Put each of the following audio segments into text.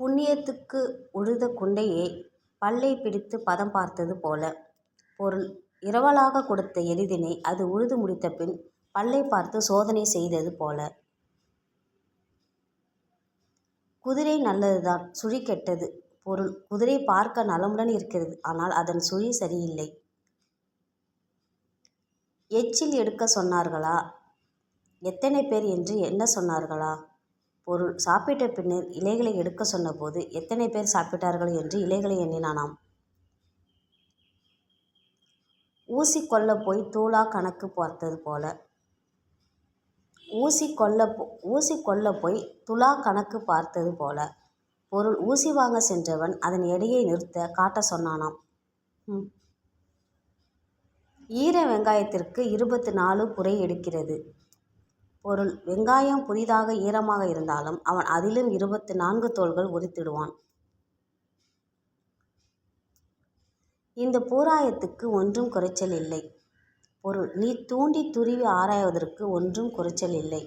புண்ணியத்துக்கு உழுத குண்டையை பல்லை பிடித்து பதம் பார்த்தது போல. பொருள் இரவலாகக் கொடுத்த எளிதினை அது உழுது முடித்தபின் பல்லைப் பார்த்து சோதனை செய்தது போல. குதிரை நல்லதுதான் சுழி கெட்டது. பொருள் குதிரை பார்க்க நலமுடன் இருக்கிறது. ஆனால் அதன் சுழி சரியில்லை. எச்சில் எடுக்கச் சொன்னார்களா? எத்தனை பேர் என்று எண்ணச் சொன்னார்களா? பொருள் சாப்பிட்ட பின்னர் இலைகளை எடுக்கச் சொன்னபோது எத்தனை பேர் சாப்பிட்டார்கள் என்று இலைகளை எண்ணினானாம். ஊசி கொள்ளப் போய் தூளா கணக்கு பார்த்தது போல. ஊசி கொல்ல ஊசி கொல்ல போய் துலா கணக்கு பார்த்தது போல. பொருள் ஊசி வாங்க சென்றவன் அதன் எடையை நிறுத்த காட்ட சொன்னானாம். ம். ஈர வெங்காயத்திற்கு இருபத்து நாலு புரை எடுக்கிறது. பொருள் வெங்காயம் புதிதாக ஈரமாக இருந்தாலும் அவன் அதிலும் இருபத்து நான்கு தோல்கள் உரித்திடுவான். இந்த பூராயத்துக்கு ஒன்றும் குறைச்சல் இல்லை. பொருள் நீ தூண்டித் துருவி ஆராய்வதற்கு ஒன்றும் குறைச்சல் இல்லை.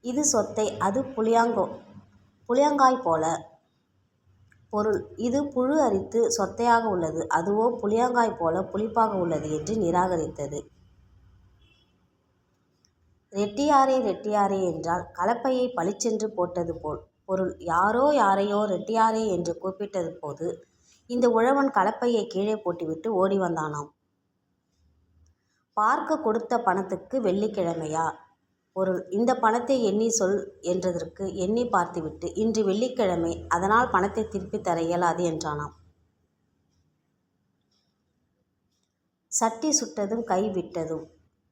இது சொத்தை அது புளியாங்கோ புளியங்காய் போல. பொருள் இது புழு அரித்து சொத்தையாக உள்ளது அதுவோ புளியங்காய் போல புளிப்பாக உள்ளது என்று நிராகரித்தது. ரெட்டியாரே ரெட்டியாரே என்றால் கலப்பையை பளிச்சென்று போட்டது போல். பொருள் யாரோ யாரையோ ரெட்டியாரே என்று கூப்பிட்டது போது இந்த உழவன் கலப்பையை கீழே போட்டுவிட்டு ஓடி வந்தானாம். பார்க்க கொடுத்த பணத்துக்கு வெள்ளிக்கிழமையா? பொருள் இந்த பணத்தை எண்ணி சொல் என்றதற்கு எண்ணி பார்த்துவிட்டு இன்று வெள்ளிக்கிழமை அதனால் பணத்தை திருப்பித் தர இயலாது என்றானாம். சட்டி சுட்டதும் கை விட்டதும்.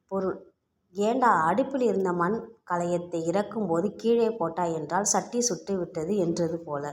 பொருள் ஏண்டா அடுப்பில் இருந்த மண் கலயத்தை இறக்கும்போது கீழே போட்டாய் என்றால் சட்டி சுட்டு விட்டது என்றது போல.